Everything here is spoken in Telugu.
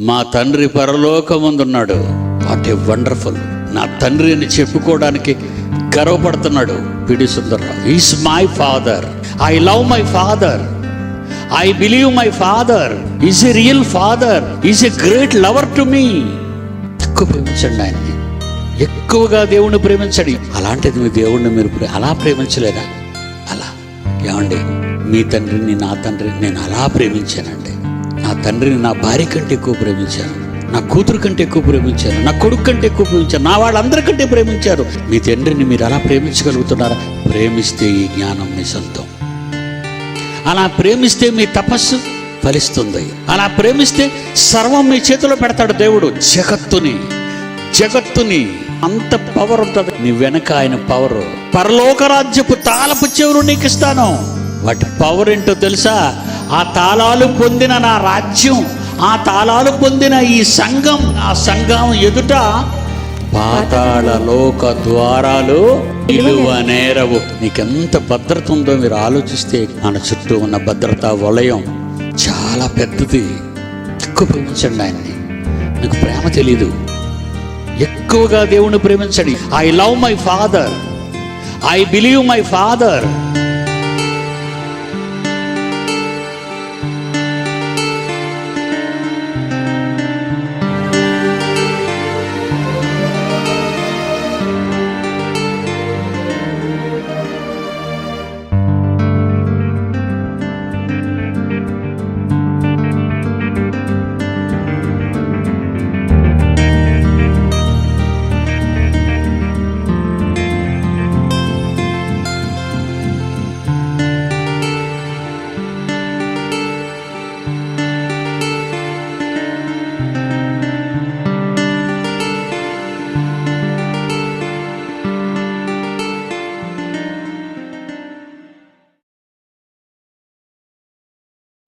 మా తండ్రి పరలోకముందున్నాడు. What a wonderful. నా తండ్రి అని చెప్పుకోవడానికి గర్వపడుతున్నాడు PD Sundarrao. Is my father I love my father I believe my father is a real father is a great lover to me ఎక్కువ ప్రేమించండి ఆయన్ని. ఎక్కువగా దేవుణ్ణి ప్రేమించండి. అలాంటిది మీ దేవుణ్ణి మీరు అలా ప్రేమించలేదా? అలా. ఏమండి? మీ తండ్రిని నా తండ్రిని నేను అలా ప్రేమించానండి తండ్రిని నా భార్య కంటే ఎక్కువ ప్రేమించాను నా కూతురు కంటే ఎక్కువ ప్రేమించారు. నా కొడుకు కంటే ఎక్కువ ప్రేమించారు. నా వాళ్ళందరికంటే ప్రేమించారు. మీ తండ్రిని మీరు అలా ప్రేమించగలుగుతున్నారా? ప్రేమిస్తే ఈ జ్ఞానం మీ సొంతం. అలా ప్రేమిస్తే మీ తపస్సు ఫలిస్తుంది. అలా ప్రేమిస్తే సర్వం మీ చేతిలో పెడతాడు దేవుడు. జగత్తుని జగత్తుని అంత పవర్ ఉంటుంది. నీ వెనక ఆయన పవర్ పరలోక రాజ్యపు తాళపు చెవులు నీకు ఇస్తాను వాటి పవర్ ఏంటో తెలుసా? ఆ తాళాలు పొందిన నా రాజ్యం ఆ తాళాలు పొందిన ఈ సంఘం ఆ సంఘం ఎదుట పాతాళ లోక ద్వారాలు నిలువ నేరవు. నీకెంత భద్రత ఉందో మీరు ఆలోచిస్తే మన చుట్టూ ఉన్న భద్రతా వలయం చాలా పెద్దది. ఎక్కువ ప్రేమించండి ఆయన్ని. నాకు ప్రేమ తెలీదు. ఎక్కువగా దేవుణ్ణి ప్రేమించండి. I love my father I believe my father